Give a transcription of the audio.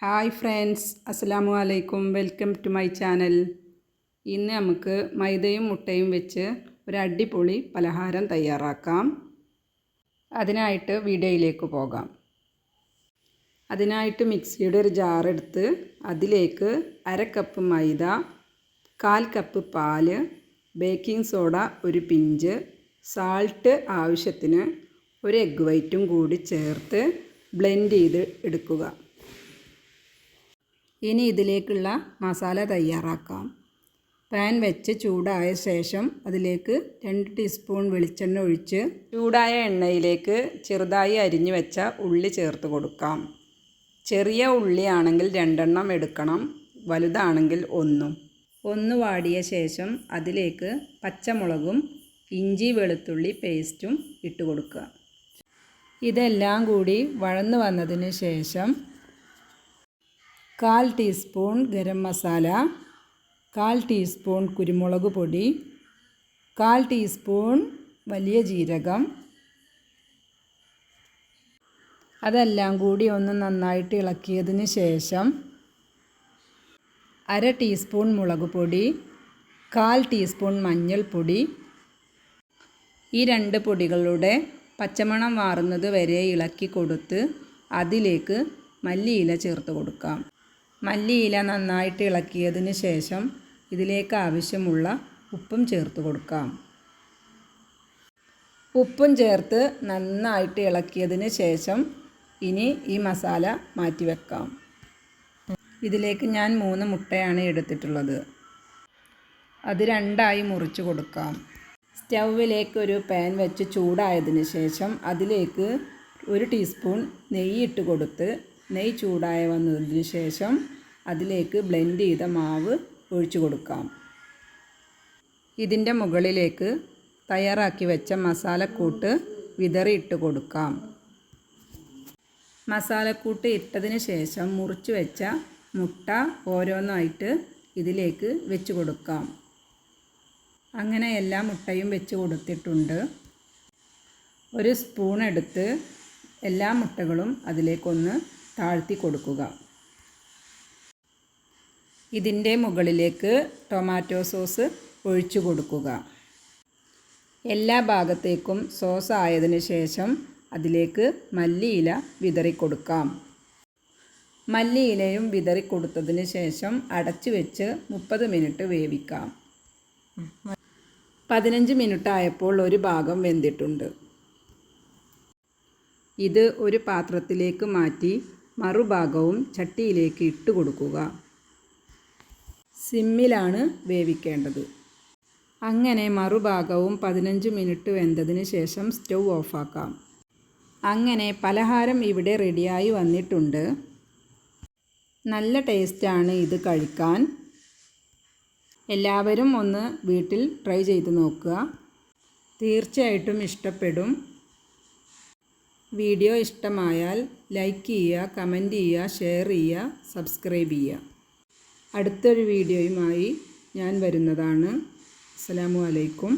Hi friends അസ്സലാമു അലൈക്കും. Welcome to my channel. ഇന്ന് നമുക്ക് മൈദയും മുട്ടയും വെച്ച് ഒരു അടിപൊളി പലഹാരം തയ്യാറാക്കാം. അതിനായിട്ട് വീഡിയോയിലേക്ക് പോകാം. അതിനായിട്ട് മിക്സിയുടെ ഒരു ജാറെടുത്ത് അതിലേക്ക് അര കപ്പ് മൈദ കാൽ കപ്പ് പാൽ ബേക്കിംഗ് സോഡ ഒരു പിഞ്ച് സാൾട്ട് ആവശ്യത്തിന് ഒരു എഗ് വൈറ്റും കൂടി ചേർത്ത് ബ്ലെൻഡ് ചെയ്ത് എടുക്കുക. ഇനി ഇതിലേക്കുള്ള മസാല തയ്യാറാക്കാം. പാൻ വെച്ച് ചൂടായ ശേഷം അതിലേക്ക് രണ്ട് ടീസ്പൂൺ വെളിച്ചെണ്ണ ഒഴിച്ച് ചൂടായ എണ്ണയിലേക്ക് ചെറുതായി അരിഞ്ഞു വെച്ച ഉള്ളി ചേർത്ത് കൊടുക്കാം. ചെറിയ ഉള്ളിയാണെങ്കിൽ രണ്ടെണ്ണം എടുക്കണം വലുതാണെങ്കിൽ ഒന്നും. ഒന്ന് വാടിയ ശേഷം അതിലേക്ക് പച്ചമുളകും ഇഞ്ചി വെളുത്തുള്ളി പേസ്റ്റും ഇട്ട് കൊടുക്കുക. ഇതെല്ലാം കൂടി വഴന്നു വന്നതിന് ശേഷം കാൽ ടീസ്പൂൺ ഗരം മസാല കാൽ ടീസ്പൂൺ കുരുമുളക് പൊടി കാൽ ടീസ്പൂൺ വലിയ ജീരകം. അതെല്ലാം കൂടി ഒന്ന് നന്നായിട്ട് ഇളക്കിയതിന് ശേഷം അര ടീസ്പൂൺ മുളക് പൊടി കാൽ ടീസ്പൂൺ മഞ്ഞൾപ്പൊടി. ഈ രണ്ട് പൊടികളുടെ പച്ചമണം മാറുന്നത് വരെ ഇളക്കി കൊടുത്ത് അതിലേക്ക് മല്ലിയില ചേർത്ത് കൊടുക്കാം. മല്ലിയില നന്നായിട്ട് ഇളക്കിയതിന് ശേഷം ഇതിലേക്ക് ആവശ്യമുള്ള ഉപ്പും ചേർത്ത് കൊടുക്കാം. ഉപ്പും ചേർത്ത് നന്നായിട്ട് ഇളക്കിയതിന് ശേഷം ഇനി ഈ മസാല മാറ്റി വെക്കാം. ഇതിലേക്ക് ഞാൻ മൂന്ന് മുട്ടയാണ് എടുത്തിട്ടുള്ളത്. അത് രണ്ടായി മുറിച്ച് കൊടുക്കാം. സ്റ്റൗവിലേക്ക് ഒരു പാൻ വെച്ച് ചൂടായതിന് ശേഷം അതിലേക്ക് ഒരു ടീസ്പൂൺ നെയ്യ് ഇട്ട് കൊടുത്ത് നെയ്യ് ചൂടായ വന്നതിന് ശേഷം അതിലേക്ക് ബ്ലെൻഡ് ചെയ്ത മാവ് ഒഴിച്ചു കൊടുക്കാം. ഇതിന്റെ മുകളിലേക്ക് തയ്യാറാക്കി വെച്ച മസാലക്കൂട്ട് വിതറിയിട്ട് കൊടുക്കാം. മസാലക്കൂട്ട് ഇട്ടതിന് ശേഷം മുറിച്ച് വെച്ച മുട്ട ഓരോന്നായിട്ട് ഇതിലേക്ക് വെച്ച് കൊടുക്കാം. അങ്ങനെ എല്ലാ മുട്ടയും വെച്ച് കൊടുത്തിട്ടുണ്ട്. ഒരു സ്പൂൺ എടുത്ത് എല്ലാ മുട്ടകളും അതിലേക്കൊന്ന് താഴ്ത്തി കൊടുക്കുക ഇതിന്റെ മുകളിലേക്ക് ടൊമാറ്റോ സോസ് ഒഴിച്ചു കൊടുക്കുക എല്ലാ ഭാഗത്തേക്കും സോസ് ആയതിന് ശേഷം അതിലേക്ക് മല്ലിയില വിതറിക്കൊടുക്കാം. മല്ലിയിലയും വിതറിക്കൊടുത്തതിന് ശേഷം അടച്ചു വെച്ച് മുപ്പത് മിനിറ്റ് വേവിക്കാം. പതിനഞ്ച് മിനിറ്റ് ആയപ്പോൾ ഒരു ഭാഗം വെന്തിട്ടുണ്ട്. ഇത് ഒരു പാത്രത്തിലേക്ക് മാറ്റി മറുഭാഗവും ചട്ടിയിലേക്ക് ഇട്ട് കൊടുക്കുക സിമ്മിലാണ് വേവിക്കേണ്ടത്. അങ്ങനെ മറുഭാഗവും പതിനഞ്ച് മിനിറ്റ് വെന്തതിന് ശേഷം സ്റ്റൗ ഓഫാക്കാം. അങ്ങനെ പലഹാരം ഇവിടെ റെഡിയായി വന്നിട്ടുണ്ട്. നല്ല ടേസ്റ്റാണ് ഇത് കഴിക്കാൻ. എല്ലാവരും ഒന്ന് വീട്ടിൽ ട്രൈ ചെയ്ത് നോക്കുക. തീർച്ചയായിട്ടും ഇഷ്ടപ്പെടും. വീഡിയോ ഇഷ്ടമായാൽ ലൈക്ക് ചെയ്യുക കമന്റ് ചെയ്യുക ഷെയർ ചെയ്യുക സബ്സ്ക്രൈബ് ചെയ്യുക. അടുത്തൊരു വീഡിയോയുമായി ഞാൻ വരുന്നതാണ്. അസ്സാം വലൈക്കും